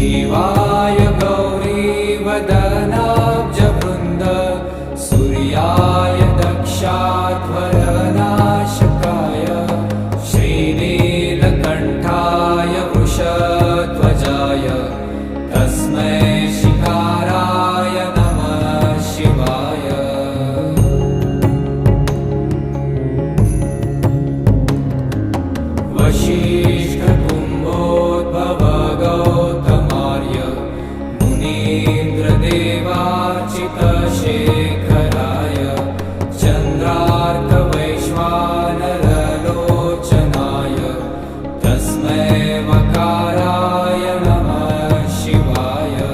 देवाय गौरेवद शेखराय चन्द्रार्तवैश्वारलोचनाय तस्मै मकाराय नमः शिवायक्ष